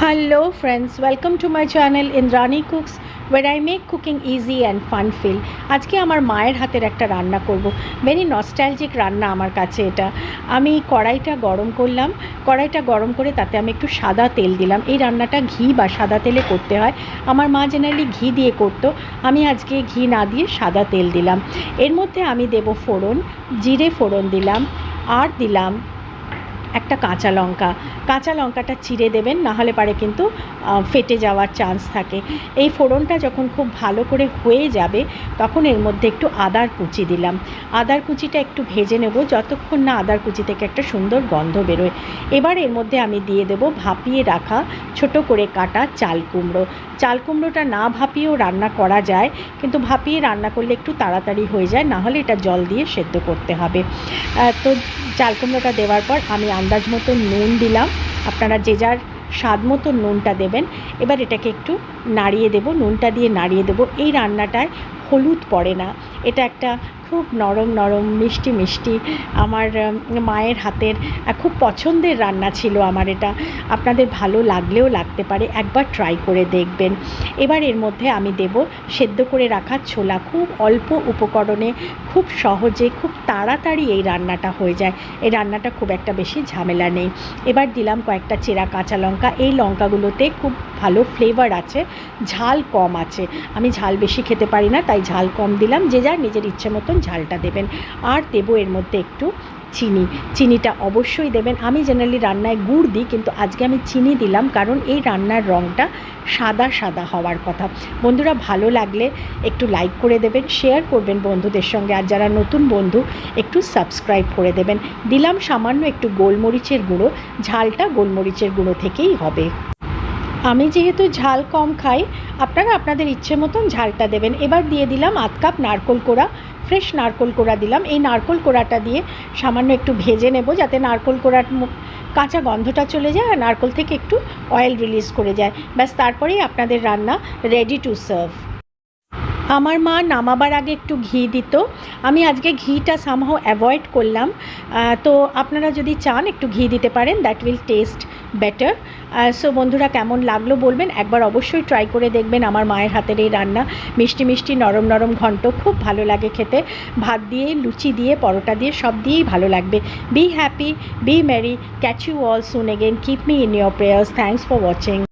Hello friends, welcome to my channel Indrani Cooks where I make cooking easy and fun feel. আজকে আমার মায়ের হাতের একটা রান্না করব। ভেরি নস্টালজিক রান্না আমার কাছে এটা। আমি কড়াইটা গরম করলাম। কড়াইটা গরম করে তাতে আমি একটু সাদা তেল দিলাম। এই রান্নাটা ঘি বা সাদা তেলে করতে হয়। আমার মা জেনারেলি ঘি দিয়ে করতো। আমি আজকে ঘি না দিয়ে সাদা তেল দিলাম। এর মধ্যে আমি দেব ফোড়ন জিরে ফোড়ন দিলাম আর দিলাম একটা কাঁচা লঙ্কা। কাঁচা লঙ্কাটা চিড়ে দেবেন, নাহলে পারে কিন্তু ফেটে যাওয়ার চান্স থাকে। এই ফোড়নটা যখন খুব ভালো করে হয়ে যাবে, তখন এর মধ্যে একটু আদার কুচি দিলাম। আদার কুচিটা একটু ভেজে নেব, যতক্ষণ না আদার কুচি থেকে একটা সুন্দর গন্ধ বেরোয়। এবার এর মধ্যে আমি দিয়ে দেব ভাপিয়ে রাখা ছোট করে কাটা চাল কুমড়ো। চাল কুমড়োটা না ভাপিয়েও রান্না করা যায়, কিন্তু ভাপিয়ে রান্না করলে একটু তাড়াতাড়ি হয়ে যায় না হলে এটা জল দিয়ে সেদ্ধ করতে হবে। তো চাল কুমড়োটা দেওয়ার পর আমি আন্দাজ মতো নুন দিলাম। আপনারা যে যার স্বাদ মতো নুনটা দেবেন। এবার এটাকে একটু নাড়িয়ে দেব। নুনটা দিয়ে নাড়িয়ে দেব। এই রান্নাটায় হলুদ পড়ে না। এটা একটা খুব নরম নরম, মিষ্টি মিষ্টি। আমার মায়ের হাতের খুব পছন্দের রান্না ছিল আমার এটা। আপনাদের ভালো লাগলেও লাগতে পারে, একবার ট্রাই করে দেখবেন। এবার এর মধ্যে আমি দেব সেদ্ধ করে রাখা ছোলা। খুব অল্প উপকরণে, খুব সহজে, খুব তাড়াতাড়ি এই রান্নাটা হয়ে যায়। এই রান্নাটা খুব একটা বেশি ঝামেলা নেই। এবার দিলাম কয়েকটা চেরা কাঁচা লঙ্কা। এই লঙ্কাগুলোতে খুব ভালো ফ্লেভার আছে, ঝাল কম আছে। আমি ঝাল বেশি খেতে পারি না, তাই ঝাল কম দিলাম। যে যার নিজের ইচ্ছে মতন ঝালটা দেবেন। আর দেবো এর মধ্যে একটু চিনি। চিনিটা অবশ্যই দেবেন। আমি জেনারেলি রান্নায় গুড় দিই, কিন্তু আজকে আমি চিনি দিলাম কারণ এই রান্নার রঙটা সাদা সাদা হওয়ার কথা। বন্ধুরা, ভালো লাগলে একটু লাইক করে দেবেন শেয়ার করবেন বন্ধুদের সঙ্গে। আর যারা নতুন বন্ধু, একটু সাবস্ক্রাইব করে দেবেন। দিলাম সামান্য একটু গোলমরিচের গুঁড়ো। ঝালটা গোলমরিচের গুঁড়ো থেকেই হবে। আমি যেহেতু ঝাল কম খাই, আপনারা আপনাদের ইচ্ছে মতন ঝালটা দেবেন। এবার দিয়ে দিলাম আধ কাপ নারকোল কোড়া, ফ্রেশ নারকোল কোড়া দিলাম। এই নারকোল কোড়াটা দিয়ে সামান্য একটু ভেজে নেব যাতে নারকোল কোড়ার কাঁচা গন্ধটা চলে যায় আর নারকোল থেকে একটু অয়েল রিলিজ করে যায়। ব্যাস, তারপরেই আপনাদের রান্না রেডি টু সার্ভ আমার মা নামাবার আগে একটু ঘি দিত। আমি আজকে ঘিটা সামহাও অ্যাভয়েড করলাম। তো আপনারা যদি চান একটু ঘি দিতে পারেন that will taste better so বন্ধুরা কেমন লাগল বলবেন? একবার অবশ্যই ট্রাই করে দেখবেন আমার মায়ের হাতের এই রান্না। মিষ্টি মিষ্টি, নরম নরম ঘন্ট, খুব ভালো লাগে খেতে। ভাত দিয়ে, লুচি দিয়ে, পরোটা দিয়ে, সব দিয়েই ভালো লাগবে। Be happy be merry catch you all soon again keep me in your prayers thanks for watching